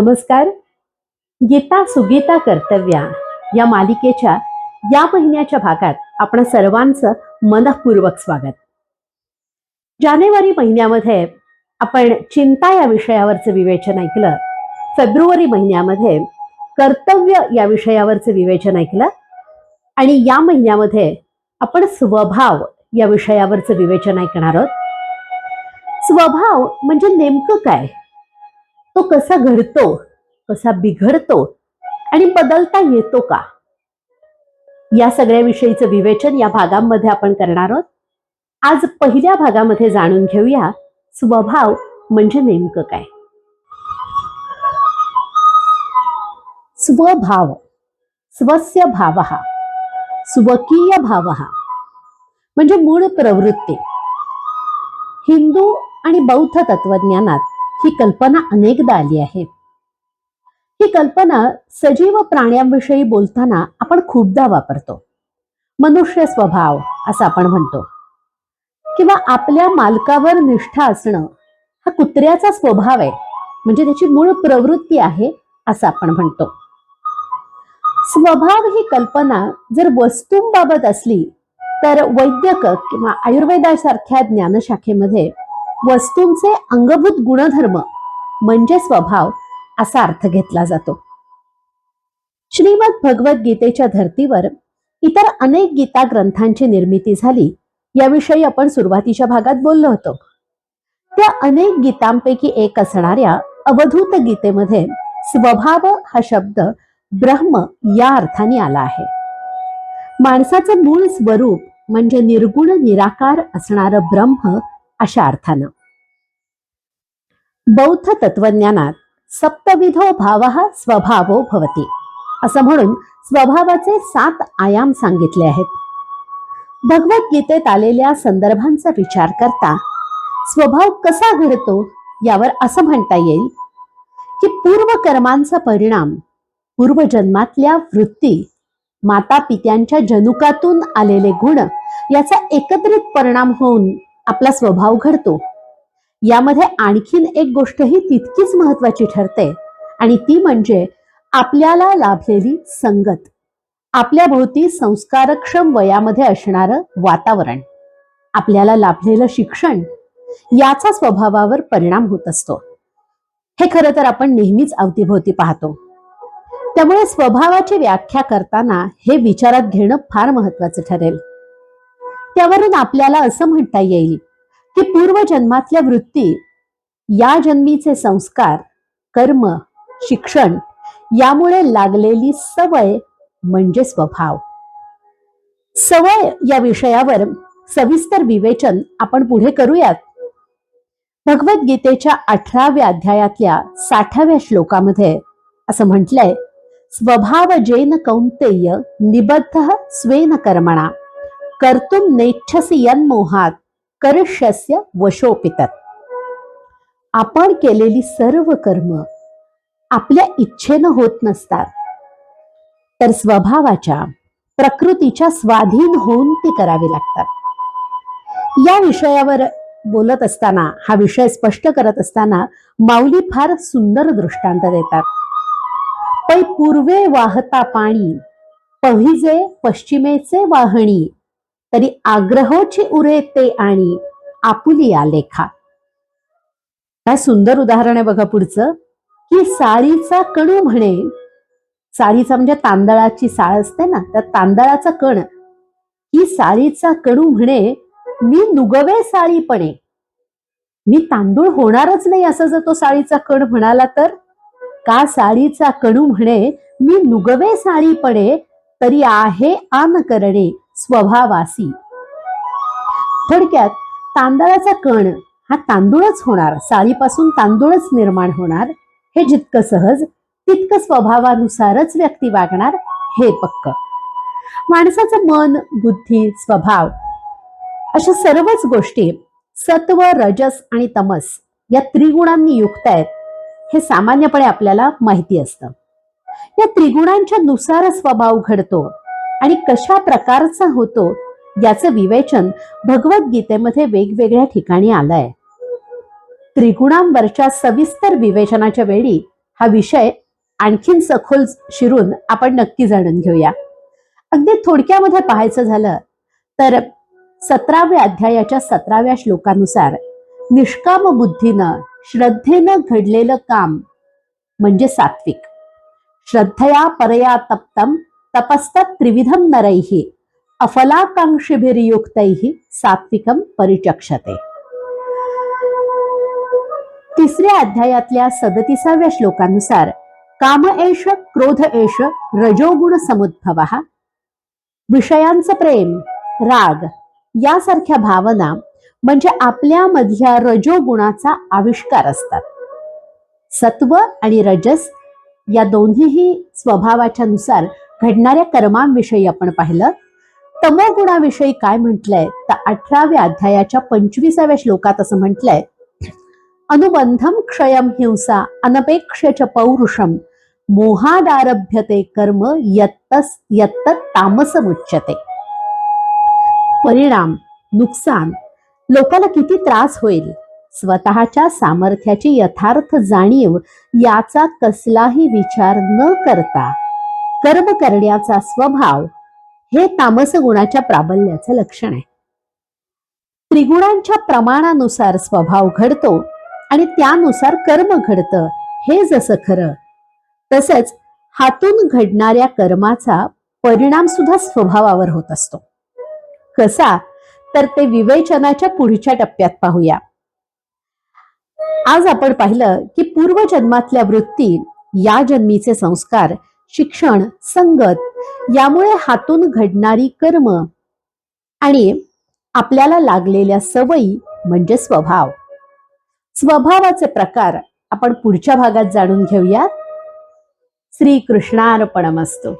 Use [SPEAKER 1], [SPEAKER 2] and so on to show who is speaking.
[SPEAKER 1] नमस्कार. गीता सुगीता कर्तव्या या मालिकेच्या या महिन्याच्या भागात आपण सर्वांचं मनपूर्वक स्वागत. जानेवारी महिन्यामध्ये आपण चिंता या विषयावरचं विवेचन ऐकलं. फेब्रुवारी महिन्यामध्ये कर्तव्य या विषयावरचं विवेचन ऐकलं. आणि या महिन्यामध्ये आपण स्वभाव या विषयावरचं विवेचन ऐकणार आहोत. स्वभाव म्हणजे नेमकं काय? तो कसा घडतो कसा बिघडतो आणि बदलता येतो का? या सगळ्या विषयीचं विवेचन या भागांमध्ये आपण करणार आहोत. आज पहिल्या भागामध्ये जाणून घेऊया स्वभाव म्हणजे नेमकं काय? स्वभाव स्वस्य भाव स्वकीय भाव म्हणजे मूळ प्रवृत्ती. हिंदू आणि बौद्ध तत्वज्ञानात ही कल्पना अनेकदा आली आहे. ही कल्पना सजीव प्राण्यांविषयी बोलताना आपण खूपदा वापरतो. मनुष्य स्वभाव असं आपण म्हणतो. किंवा आपल्या मालकावर निष्ठा असणं हा कुत्र्याचा स्वभाव आहे. म्हणजे त्याची मूळ प्रवृत्ती आहे असं आपण म्हणतो. स्वभाव ही कल्पना जर वस्तूंबाबत असली तर वैद्यक किंवा आयुर्वेदासारख्या ज्ञानशाखेमध्ये वस्तूंचे अंगभूत गुणधर्म म्हणजे स्वभाव असा अर्थ घेतला जातो. श्रीमद भगवद्गीतेच्या धर्तीवर इतर अनेक गीता ग्रंथांची निर्मिती झाली याविषयी आपण सुरुवातीच्या भागात बोललो होतो. त्या अनेक गीतांपैकी एक असणाऱ्या अवधूत गीतेमध्ये स्वभाव हा शब्द ब्रह्म या अर्थाने आला आहे. माणसाचं मूळ स्वरूप म्हणजे निर्गुण निराकार असणारं ब्रह्म अशा अर्थानं. बौद्ध तत्वज्ञानात सप्तविधो भाव स्वभावो भवती. असं म्हणून स्वभावाचे सात आयाम सांगितले आहेत. भगवद्गीतेत आलेल्या संदर्भांचा विचार करता स्वभाव कसा घडतो यावर असं म्हणता येईल की पूर्व कर्मांचा परिणाम पूर्वजन्मातल्या वृत्ती माता पित्यांच्या जनुकातून आलेले गुण याचा एकत्रित परिणाम होऊन आपला स्वभाव घडतो. यामध्ये आणखीन एक गोष्टही तितकीच महत्वाची ठरते आणि ती म्हणजे आपल्याला लाभलेली संगत. आपल्या भोवती संस्कारक्षम वयामध्ये असणारं वातावरण. आपल्याला लाभलेलं शिक्षण याचा स्वभावावर परिणाम होत असतो. हे खरं तर आपण नेहमीच अवतीभोवती पाहतो. त्यामुळे स्वभावाची व्याख्या करताना हे विचारात घेणं फार महत्वाचं ठरेल. त्यावरून आपल्याला असं म्हणता येईल की पूर्वजन्मातल्या वृत्ती या जन्मीचे संस्कार कर्म शिक्षण यामुळे लागलेली सवय म्हणजे स्वभाव. सवय या विषयावर सविस्तर विवेचन आपण पुढे करूयात. भगवद्गीतेच्या अठराव्या अध्यायातल्या साठाव्या श्लोकामध्ये असं म्हटलंय स्वभाव जेन कौंतेय निबद्ध स्वेन कर्मणा. कर्तुम नेच्छसी यन्मोहात करिष्यस्य वशोपितात. आपण केलेली सर्व कर्म आपल्या इच्छेनं होत नसतात. तर स्वभावाच्या प्रकृतीच्या स्वाधीन होऊन ती करावी लागतात. या विषयावर बोलत असताना हा विषय स्पष्ट करत असताना माऊली फार सुंदर दृष्टांत देतात. पै पूर्वे वाहता पाणी पव्हिजे पश्चिमेचे वाहणी तरी आग्रहोची उरे ते आणि आपुली आलेखा काय सुंदर उदाहरण आहे बघा पुढचं. की साळीचा कणू म्हणे साळीचा म्हणजे तांदळाची साळ असते ना त्या तांदळाचा कण. ही साळीचा कणू म्हणे मी नुगवे साळीपणे मी तांदूळ होणारच नाही असं जर तो साळीचा कण म्हणाला तर? का साळीचा कणू म्हणे मी नुगवे साळीपणे तरी आहे आन करणे. स्वभावासी. थोडक्यात तांदळाचा कण हा तांदूळच होणार. साळीपासून तांदूळच निर्माण होणार. हे जितकं सहज तितकं स्वभावानुसारच व्यक्ती वागणार हे पक्क. माणसाचं मन बुद्धी स्वभाव अशा सर्वच गोष्टी सत्व रजस आणि तमस या त्रिगुणांनी युक्त आहेत हे सामान्यपणे आपल्याला माहिती असतं. या त्रिगुणांच्या नुसार स्वभाव घडतो. आणि कशा प्रकारचा होतो याचं विवेचन भगवद्गीतेमध्ये वेगवेगळ्या ठिकाणी आलंय. त्रिगुणांवरच्या सविस्तर विवेचनाच्या वेळी हा विषय आणखीन सखोल शिरून आपण नक्की जाणून घेऊया. अगदी थोडक्यामध्ये पाहायचं झालं तर सतराव्या अध्यायाच्या सतराव्या श्लोकानुसार निष्काम बुद्धीनं श्रद्धेनं घडलेलं काम म्हणजे सात्विक. श्रद्धया परया तप्तम तपस्तत् त्रिविधं नरैः अफलाकांक्षिभिर्युक्तैहि सात्विकं परिचक्षते। तिसऱ्या अध्यायातल्या सदतीसाव्या श्लोकानुसार काम एष क्रोध एष रजोगुण समुद्भव। विषयांचं प्रेम राग यासारख्या भावना म्हणजे आपल्या मधल्या रजोगुणाचा आविष्कार असतात। सत्व आणि रजस या दोन्हीही स्वभावाच्या नुसार घडणाऱ्या कर्मांविषयी आपण पाहिलं. तमोगुणाविषयी काय म्हटलंय? तर अठराव्या अध्यायाच्या पंचवीसाव्या श्लोकात असं म्हटलंय अनुबंधम क्षयम हिंसा अनपेक्ष च पौरुषम मोहादारभ्यते कर्म यत्तस यत्त तामसमुच्यते. परिणाम नुकसान. लोकाला किती त्रास होईल? स्वतःच्या सामर्थ्याची यथार्थ जाणीव याचा कसलाही विचार न करता कर्म करण्याचा स्वभाव हे तामस गुणाच्या प्राबल्याचं लक्षण आहे. त्रिगुणांच्या प्रमाणानुसार स्वभाव घडतो आणि त्यानुसार कर्म घडतं हे जसं खरं. तसंच हातून घडणाऱ्या कर्माचा परिणाम सुद्धा स्वभावावर होत असतो. कसा? तर ते विवेचनाच्या पुढच्या टप्प्यात पाहूया. आज आपण पाहिलं की पूर्वजन्मातल्या वृत्ती या जन्मीचे संस्कार शिक्षण संगत यामुळे हातून घडणारी कर्म आणि आपल्याला लागलेल्या सवयी म्हणजे स्वभाव. स्वभावाचे प्रकार आपण पुढच्या भागात जाणून घेऊयात. श्री कृष्णार्पणमस्तू